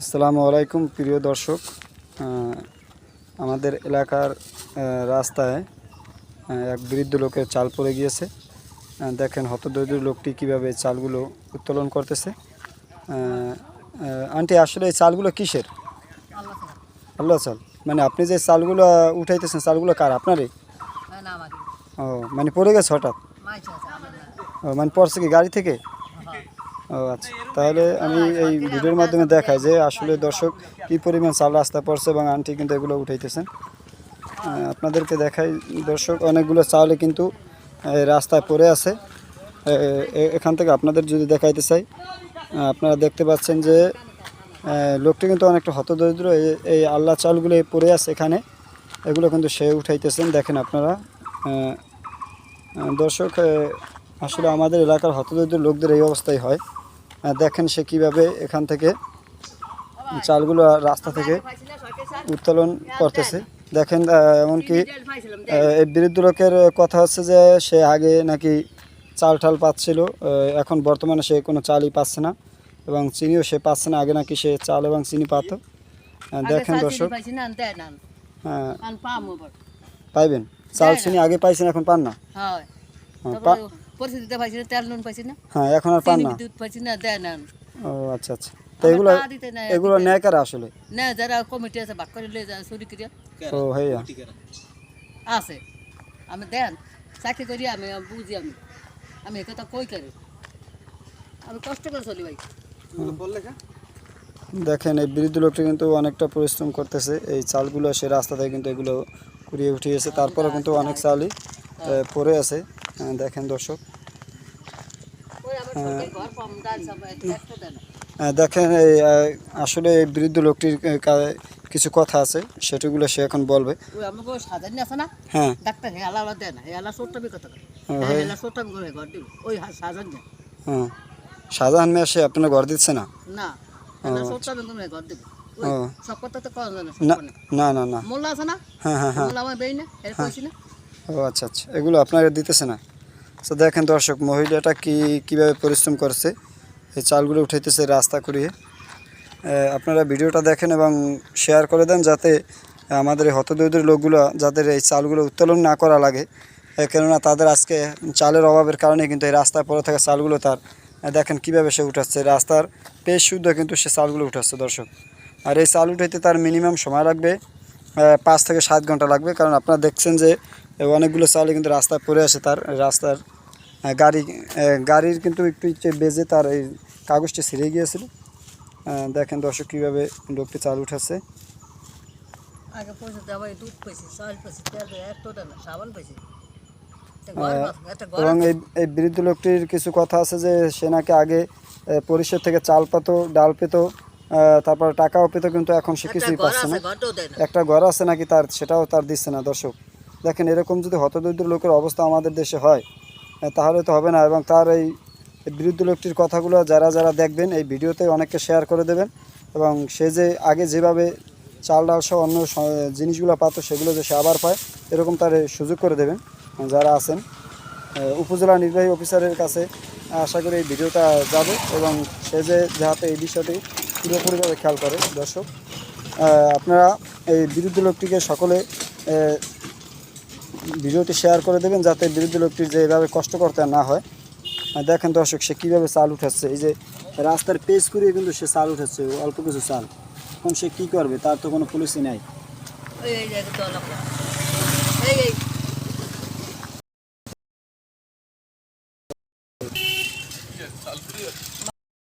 আসসালামু আলাইকুম প্রিয় দর্শক। আমাদের এলাকার রাস্তায় এক বৃদ্ধ লোকের চাল পড়ে গিয়েছে। দেখেন হতদরিদ্র লোকটি কীভাবে চালগুলো উত্তোলন করতেছে। আন্টি আসলে এই চালগুলো কিসের? আল্লাহ চাল। মানে আপনি যে চালগুলো উঠাইতেছেন চালগুলো কার? আপনারই? ও মানে পড়ে গেছে হঠাৎ? ও মানে পড়ছে কি গাড়ি থেকে? ও আচ্ছা। তাহলে আমি এই ভিডিওর মাধ্যমে দেখাই যে আসলে দর্শক কি পরিমাণ চাল রাস্তা পড়ছে এবং আন্টি কিন্তু এগুলো উঠাইতেছেন। আপনাদেরকে দেখাই দর্শক, অনেকগুলো চালে কিন্তু রাস্তায় পড়ে আছে। এখান থেকে আপনাদের যদি দেখাইতে চাই আপনারা দেখতে পাচ্ছেন যে লোকটি কিন্তু অনেকটা হতদরিদ্র। এই- আল্লাহ চালগুলো পড়ে আছে এখানে। এগুলো কিন্তু সে উঠাইতেছেন, দেখেন আপনারা। দর্শক আসলে আমাদের এলাকার হতদরিদ্র লোকদের এই অবস্থাই হয়। দেখেন সে কীভাবে এখান থেকে চালগুলো রাস্তা থেকে উত্তোলন করতেছে। দেখেন এমনকি এই বৃদ্ধ লোকের কথা হচ্ছে যে সে আগে নাকি চাল টাল পাচ্ছিল এখন বর্তমানে সে কোনো চালই পাচ্ছে না এবং চিনিও সে পাচ্ছে না আগে নাকি সে চাল এবং চিনি পাত। দেখেন দর্শক হ্যাঁ। পাইবেন? চাল চিনি আগে পাইছেন এখন পান না? হয় হ্যাঁ, পরিস্থিতিতে পাইছি না তেল নুন পাইছি না হ্যাঁ এখন আর পান না? বিদ্যুৎ পাইছি না দেয় না। ও আচ্ছা আচ্ছা। তো এগুলো এগুলো ন্যায় কারা আসলে? না যারা কমিটি আছে ভাগ করে লয়ে যায় চুরি করিয়া। ও হইয়া আছে। আমি দেন চাকরি করি আমি বুঝি আমি। আমি এ কথা কই করি? আমি কষ্ট করে চলি ভাই। দেখেন এই বৃদ্ধ লোকটি কিন্তু অনেকটা পরিশ্রম করতেছে। এই চালগুলো সে রাস্তা থেকে কিন্তু এগুলো কুড়িয়ে উঠিয়েছে। তারপরে কিন্তু অনেক চালই পড়ে আছে। দেখেন দর্শক। আহ, দেখেন এই আসলে এই বৃদ্ধ লোকটির কিছু কথা আছে সেটাগুলো সে এখন বলবে। হ্যাঁ। হয়। হ্যাঁ শাহজাহান মেয়ে সে আপনার ঘর দিচ্ছে না? না না। না না না। মোল্লা আছে না? হ্যাঁ হ্যাঁ হ্যাঁ। ও আচ্ছা আচ্ছা। এগুলো আপনাকে দিতেছে না। তো দেখেন দর্শক, মহিলাটা কি, কীভাবে পরিশ্রম করছে? এই চালগুলো উঠাইতেছে রাস্তা করিয়ে। আপনারা ভিডিওটা দেখেন এবং শেয়ার করে দেন যাতে আমাদের হতদরিদ্র লোকগুলো যাদের এই চালগুলো উত্তোলন না করা লাগে। কেননা তাদের আজকে চালের অভাবের কারণে কিন্তু এই রাস্তায় পড়ে থাকা চালগুলো তার দেখেন কীভাবে সে উঠাচ্ছে। রাস্তার পেশ শুদ্ধ কিন্তু সে চালগুলো উঠাচ্ছে দর্শক। আর এই চাল উঠাইতে তার মিনিমাম সময় লাগবে পাঁচ থেকে সাত ঘণ্টা লাগবে। কারণ আপনারা দেখছেন যে অনেকগুলো চালে কিন্তু রাস্তায় পড়ে আসে তার রাস্তার গাড়ি গাড়ির কিন্তু একটু ইচ্ছে বেজে তার এই কাগজটি ছিঁড়ে গিয়েছিল। দেখেন দর্শক কীভাবে লোকটি চাল উঠাচ্ছে। এবং এই এই বৃদ্ধ লোকটির কিছু কথা আছে যে সে নাকি আগে পরিষদ থেকে চাল পেতো ডাল পেতো তারপর টাকাও পেতো কিন্তু এখন সে কিছুই পাচ্ছে না। একটা ঘর আছে নাকি তার সেটাও তার দিচ্ছে না দর্শক। দেখেন, এরকম যদি হতদরিদ্র লোকের অবস্থা আমাদের দেশে হয় তাহলে তো হবে না এবং তার এই বিরুদ্ধ লোকটির কথাগুলো যারা যারা দেখবেন, এই ভিডিওতে অনেককে শেয়ার করে দেবেন এবং সে যে আগে যেভাবে চাল, ডাল সহ অন্য জিনিসগুলো পাতো, সেগুলো যে সে আবার পায়, এরকম তার সুযোগ করে দেবেন যারা আছেন। উপজেলা নির্বাহী অফিসারের কাছে আশা করি এই ভিডিওটা যাবে এবং সে যে যাতে এই বিষয়টি পুরোপুরিভাবে খেয়াল করে। দর্শক আপনারা এই বিরুদ্ধ লোকটিকে সকলে ভিডিওটি শেয়ার করে দেবেন যাতে বিরুদ্ধ লোকটির যে এভাবে কষ্ট করতে না হয়। দেখেন দর্শক, সে কীভাবে চাল উঠাচ্ছে। এই যে রাস্তার পেজ করিয়ে কিন্তু সে চাল উঠাচ্ছে, অল্প কিছু চাল। এখন সে কী করবে? তার তো কোনো পুলিশই নাই। ওই